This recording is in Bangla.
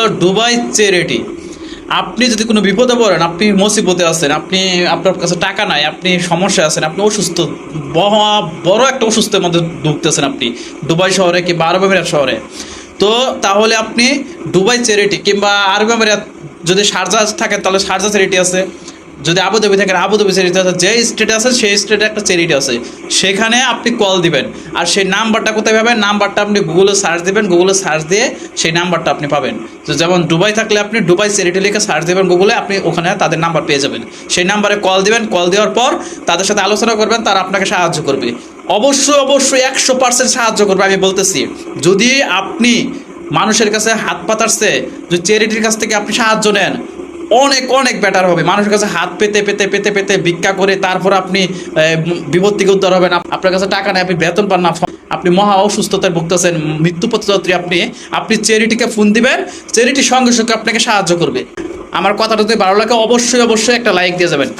হলো ডুবাই চ্যারিটি। আপনি যদি কোনো বিপদে পড়েন, আপনি মুসিবতে আছেন, আপনি আপনার কাছে টাকা নাই, আপনি সমস্যা আছেন, আপনি অসুস্থ বড় একটা অসুস্থের মধ্যে ঢুকতেছেন আপনি, দুবাই শহরে কিংবা আরব আমিরাত শহরে। তো তাহলে আপনি ডুবাই চ্যারিটি কিংবা আরব আমিরাত যদি শারজা থাকে, তাহলে শারজা চ্যারিটি আছে। যদি আবুধাবি থাকেন আবুধাবি চ্যারিটি আছে, যে স্টেটে আছে, সেই স্টেটে একটা চ্যারিটি আছে। সেখানে আপনি কল দিবেন। আর সেই নাম্বারটা কোথায় পাবেন? নাম্বারটা আপনি গুগলে সার্চ দিবেন। গুগলে সার্চ দিয়ে সেই নাম্বারটা আপনি পাবেন। তো যেমন দুবাই থাকলে আপনি দুবাই চ্যারিটি লিখে সার্চ দেবেন গুগলে আপনি ওখানে তাদের নাম্বার পেয়ে যাবেন। সেই নাম্বারে কল দিবেন। কল দেওয়ার পর তাদের সাথে আলোচনা করবেন, তারা আপনাকে সাহায্য করবে। অবশ্যই অবশ্যই একশো পার্সেন্ট সাহায্য করবে, আমি বলতেছি। যদি আপনি মানুষের কাছে হাত পাতারছে যদি চ্যারিটির কাছ থেকে আপনি সাহায্য নেন অনেক অনেক বেটার হবে। মানুষের কাছে হাত পেতে পেতে পেতে পেতে ভিক্ষা করে তারপর আপনি বিপদ থেকে উদ্ধার হবেন। আপ- আপনার কাছে টাকা নেই, আপনি বেতন পান না। আপনি মহা অসুস্থতায় ভুগতেছেন। মৃত্যু পথযাত্রী আপনি আপনি চ্যারিটিকে ফোন দিবেন। চ্যারিটি সঙ্গে সঙ্গে আপনাকে সাহায্য করবে। আমার কথাটা যদি ভালো লাগে, অবশ্যই অবশ্যই একটা লাইক দিয়ে যাবেন।